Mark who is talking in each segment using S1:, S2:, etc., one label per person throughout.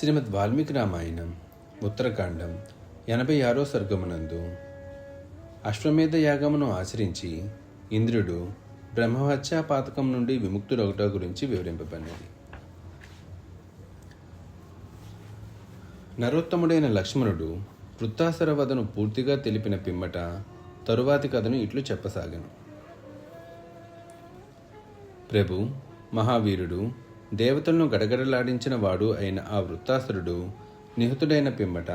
S1: శ్రీమద్ వాల్మీకి రామాయణం ఉత్తరకాండం ఎనభై ఆరో సర్గమునందు అశ్వమేధ యాగమును ఆచరించి ఇంద్రుడు బ్రహ్మహత్యా పాతకం నుండి విముక్తుడొకట గురించి వివరింపబడినది. నరోత్తముడైన లక్ష్మణుడు వృత్తాసర వదను పూర్తిగా తెలిపిన పిమ్మట తరువాతి కథను ఇట్లు చెప్పసాగాను. ప్రభు మహావీరుడు దేవతలను గడగడలాడించిన వాడు అయిన ఆ వృత్తాసురుడు నిహతుడైన పిమ్మట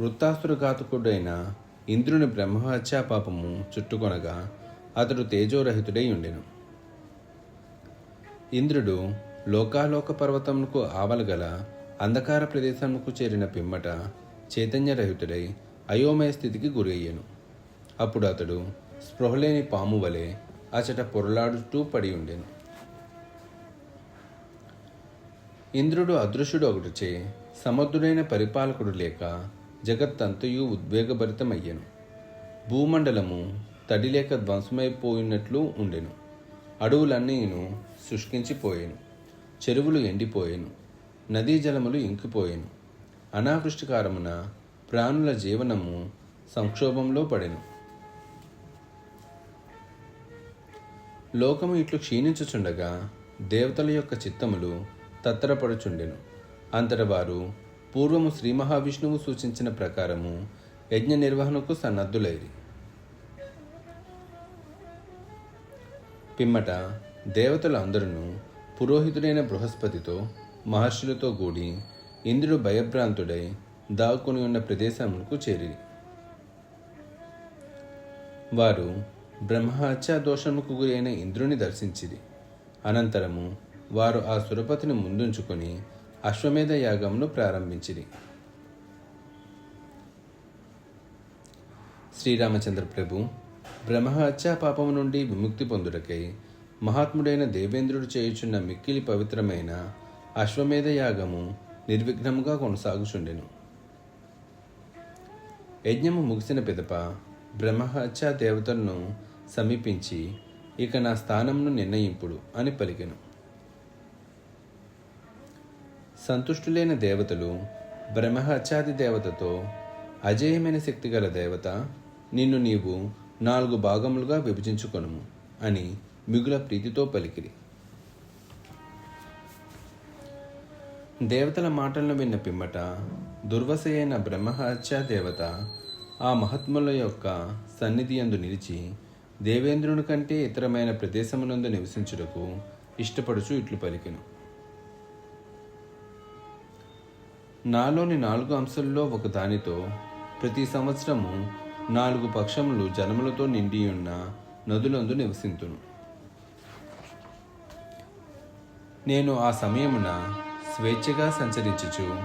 S1: వృత్తాసురఘాతకుడైన ఇంద్రుని బ్రహ్మహత్యా పాపము చుట్టుకొనగా అతడు తేజోరహితుడై ఉండెను. ఇంద్రుడు లోకాలోక పర్వతమునకు ఆవలగల అంధకార ప్రదేశమునకు చేరిన పిమ్మట చైతన్యరహితుడై అయోమయ స్థితికి గురయ్యను. అప్పుడు అతడు స్పృహలేని పాము వలె అచట పొరలాడుతూ పడి ఉండెను. ఇంద్రుడు అదృశ్యుడు ఒకటిచే సమర్థుడైన పరిపాలకుడు లేక జగత్తంతయు ఉద్వేగభరితమయ్యను. భూమండలము తడి లేక ధ్వంసమైపోయినట్లు ఉండెను. అడవులన్నీను శుష్కించిపోయాను. చెరువులు ఎండిపోయాను. నదీ జలములు ఇంకిపోయాను. అనావృష్టికారమున ప్రాణుల జీవనము సంక్షోభంలో పడెను. లోకము ఇట్లు క్షీణించుచుండగా దేవతల యొక్క చిత్తములు తత్తరపడుచుండెను. అంతట వారు పూర్వము శ్రీ మహావిష్ణువు సూచించిన ప్రకారము యజ్ఞ నిర్వహణకు సన్నద్ధులైరి. పిమ్మట దేవతలు అందరూ పురోహితుడైన బృహస్పతితో మహర్షులతో కూడి ఇంద్రుడు భయభ్రాంతుడై దాక్కుని ఉన్న ప్రదేశములకు చేరి వారు బ్రహ్మహత్యా దోషముకు గురైన ఇంద్రుని దర్శించిరి. అనంతరము వారు ఆ సురపతిని ముందుంచుకొని అశ్వమేధ యాగమును ప్రారంభించిరి. శ్రీరామచంద్ర ప్రభు బ్రహ్మహత్యా పాపము నుండి విముక్తి పొందుటకై మహాత్ముడైన దేవేంద్రుడు చేయుచున్న మిక్కిలి పవిత్రమైన అశ్వమేధ యాగము నిర్విఘ్నముగా కొనసాగుచుండెను. యజ్ఞము ముగిసిన పిదప బ్రహ్మహత్యా దేవతలను సమీపించి ఇక నా స్థానంను నిర్ణయింపుడు అని పలికెను. సంతుష్టులైన దేవతలు బ్రహ్మహత్యాది దేవతతో అజేయమైన శక్తి గల దేవత నిన్ను నీవు నాలుగు భాగములుగా విభజించుకొనుము అని మిగుల ప్రీతితో పలికిరి. దేవతల మాటలను విన్న పిమ్మట దుర్వశయైన బ్రహ్మహత్యా దేవత ఆ మహాత్ముల యొక్క సన్నిధి అందు నిలిచి దేవేంద్రుని కంటే ఇతరమైన ప్రదేశమునందు నివసించుటకు ఇష్టపడుచు ఇట్లు పలికెను. నాలోని నాలుగు అంశాల్లో ఒక దానితో ప్రతి సంవత్సరము నాలుగు పక్షములు జనములతో నిండి ఉన్న నదులందు నివసింతును. నేను ఆ సమయమున స్వేచ్ఛగా సంచరించుచు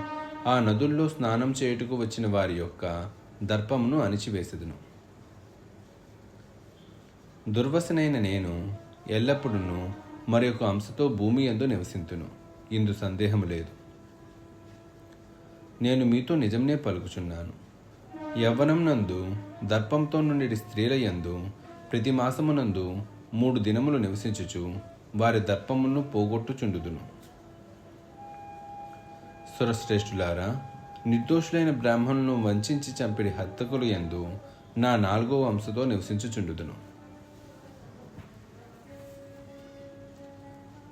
S1: ఆ నదుల్లో స్నానం చేయుటకు వచ్చిన వారి యొక్క దర్పమును అణిచివేసెదను. దుర్వసనైన నేను ఎల్లప్పుడూ మరొక అంశతో భూమి ఎందు నివసింతును. ఇందు సందేహము లేదు. నేను మీతో నిజంనే పలుకుచున్నాను. యవ్వనం నందు దర్పంతో నుండి స్త్రీల యందు ప్రతి మాసమునందు మూడు దినములు నివసించుచు వారి దర్పమును పోగొట్టుచుండుదును. సురశ్రేష్ఠులారా నిర్దోషులైన బ్రాహ్మణులను వంచించి చంపిడి హత్తకులు యందు నా నాలుగో వంశతో నివసించుచుండుదును.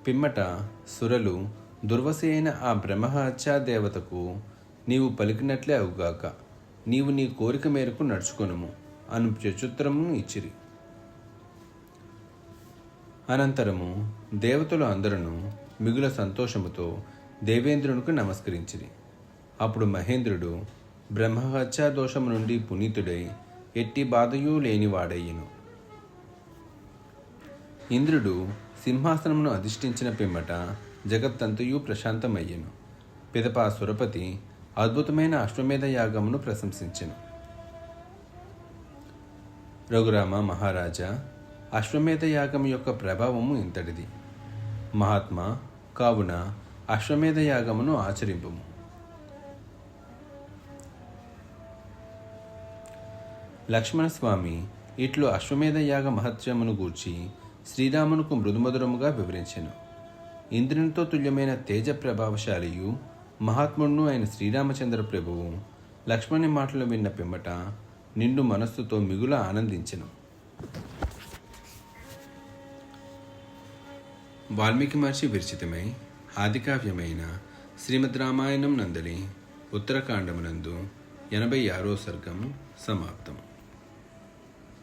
S1: పిమ్మట సురలు దుర్వశ అయిన ఆ బ్రహ్మహత్యా దేవతకు నీవు పలికినట్లే అవుగాక. నీవు నీ కోరిక మేరకు నడుచుకొనుము. అను ప్రత్యుత్తరమును ఇచ్చిరి. అనంతరము దేవతలు అందరూ మిగుల సంతోషముతో దేవేంద్రునికి నమస్కరించిరి. అప్పుడు మహేంద్రుడు బ్రహ్మహత్యా దోషము నుండి పునీతుడై ఎట్టి బాధయూ లేనివాడయ్యను. ఇంద్రుడు సింహాసనమును అధిష్ఠించిన పిమ్మట జగత్తంతయు ప్రశాంతమయ్యెను. పిదపా సురపతి అద్భుతమైన అశ్వమేధ యాగమును ప్రశంసించెను. రఘురామ మహారాజా అశ్వమేధ యాగం యొక్క ప్రభావము ఇంతటిది. మహాత్మా కావున అశ్వమేధ యాగమును ఆచరింపుము. లక్ష్మణస్వామి ఇట్లు అశ్వమేధ యాగ మహత్యమును గూర్చి శ్రీరామునకు మృదుమధురముగా వివరించెను. ఇంద్రునితో తుల్యమైన తేజ ప్రభావశాలియు మహాత్ముడును అయిన శ్రీరామచంద్ర ప్రభువు లక్ష్మణి మాటలు విన్న పిమ్మట నిండు మనస్సుతో మిగుల ఆనందించెను. వాల్మీకి మహర్షి విరచితమై ఆదికావ్యమైన శ్రీమద్ రామాయణం నందలి ఉత్తరకాండమునందు ఎనభై ఆరో సర్గం సమాప్తం.